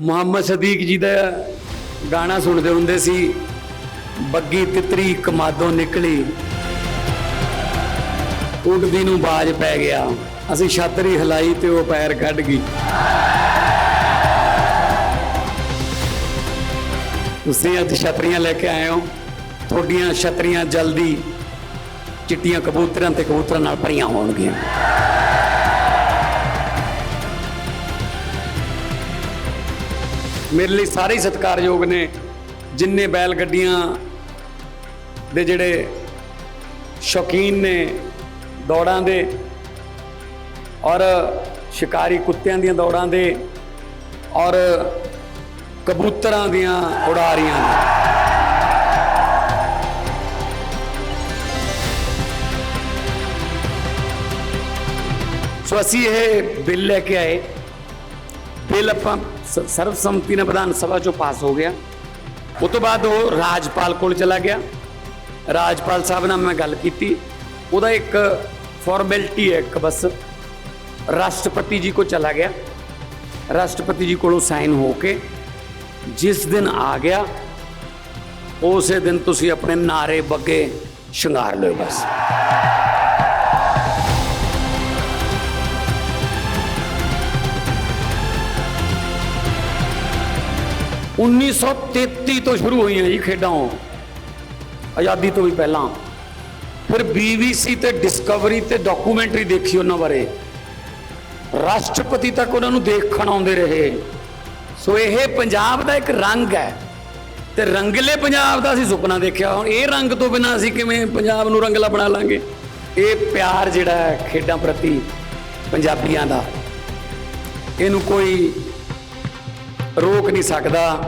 ਮੁਹੰਮਦ ਸਦੀਕ ਜੀ ਦਾ ਗਾਣਾ ਸੁਣਦੇ ਹੁੰਦੇ ਸੀ, ਬੱਗੀ ਤਿਤਰੀ ਕਮਾਦੋਂ ਨਿਕਲੀ। ਉੱਡਦੀ ਨੂੰ ਬਾਜ ਪੈ ਗਿਆ। ਅਸੀਂ ਛਾਤਰੀ ਹਿਲਾਈ ਤੇ ਉਹ ਪੈਰ ਕੱਢ ਗਈ। ਤੁਸੀਂ ਅੱਜ ਛਤਰੀਆਂ ਲੈ ਕੇ ਆਏ ਹੋ। ਤੁਹਾਡੀਆਂ ਛਤਰੀਆਂ ਜਲਦੀ ਚਿੱਟੀਆਂ ਕਬੂਤਰਾਂ ਤੇ ਕਬੂਤਰਾਂ ਨਾਲ ਭਰੀਆਂ ਹੋਣਗੀਆਂ। ਮੇਰੇ ਲਈ ਸਾਰੇ ਹੀ ਸਤਿਕਾਰਯੋਗ ਨੇ, ਜਿੰਨੇ ਬੈਲ ਗੱਡੀਆਂ ਦੇ ਜਿਹੜੇ ਸ਼ੌਕੀਨ ਨੇ ਦੌੜਾਂ ਦੇ ਔਰ ਸ਼ਿਕਾਰੀ ਕੁੱਤਿਆਂ ਦੀਆਂ ਦੌੜਾਂ ਦੇ ਔਰ ਕਬੂਤਰਾਂ ਦੀਆਂ ਉਡਾਰੀਆਂ ਦੇ। ਸੋ ਅਸੀਂ ਇਹ ਬਿੱਲ ਲੈ ਕੇ ਆਏ। ਬਿੱਲ ਆਪਾਂ ਸ- ਸਰਬਸੰਮਤੀ ਨਾਲ ਵਿਧਾਨ ਸਭਾ ਚੋਂ ਪਾਸ ਹੋ ਗਿਆ ਉਹ ਤੋਂ ਬਾਅਦ ਉਹ ਰਾਜਪਾਲ ਕੋਲ ਚਲਾ ਗਿਆ ਰਾਜਪਾਲ ਸਾਹਿਬ ਨਾਲ ਮੈਂ ਗੱਲ ਕੀਤੀ ਉਹਦਾ ਇੱਕ ਫਾਰਮੈਲਿਟੀ ਹੈ ਇੱਕ ਬਸ ਰਾਸ਼ਟਰਪਤੀ ਜੀ ਕੋ ਚਲਾ ਗਿਆ ਰਾਸ਼ਟਰਪਤੀ ਜੀ ਕੋਲੋਂ ਸਾਈਨ ਹੋ ਕੇ ਜਿਸ ਦਿਨ ਆ ਗਿਆ ਉਸੇ ਦਿਨ ਤੁਸੀਂ ਆਪਣੇ ਨਾਰੇ ਬੱਗੇ ਸ਼ਿੰਗਾਰ ਲਿਓ ਬਸ ਉੱਨੀ ਸੌ 33 ਤੋਂ ਸ਼ੁਰੂ ਹੋਈਆਂ ਜੀ ਖੇਡਾਂ ਆਜ਼ਾਦੀ ਤੋਂ ਵੀ ਪਹਿਲਾਂ। ਫਿਰ BBC ਤੇ ਡਿਸਕਵਰੀ ਤੇ ਡਾਕੂਮੈਂਟਰੀ ਦੇਖੀ ਉਹਨਾਂ ਬਾਰੇ। ਰਾਸ਼ਟਰਪਤੀ ਤੱਕ ਉਹਨਾਂ ਨੂੰ ਦੇਖਣ ਆਉਂਦੇ ਰਹੇ। ਸੋ ਇਹ ਪੰਜਾਬ ਦਾ ਇੱਕ ਰੰਗ ਹੈ। ਤੇ ਰੰਗਲੇ ਪੰਜਾਬ ਦਾ ਅਸੀਂ ਸੁਪਨਾ ਦੇਖਿਆ। ਹੁਣ ਇਹ ਰੰਗ ਤੋਂ ਬਿਨਾਂ ਅਸੀਂ ਕਿਵੇਂ ਪੰਜਾਬ ਨੂੰ ਰੰਗਲਾ ਬਣਾ ਲਾਂਗੇ? ਇਹ ਪਿਆਰ ਜਿਹੜਾ ਹੈ ਖੇਡਾਂ ਪ੍ਰਤੀ ਪੰਜਾਬੀਆਂ ਦਾ। ਇਹਨੂੰ ਕੋਈ ਰੋਕ ਨਹੀਂ ਸਕਦਾ।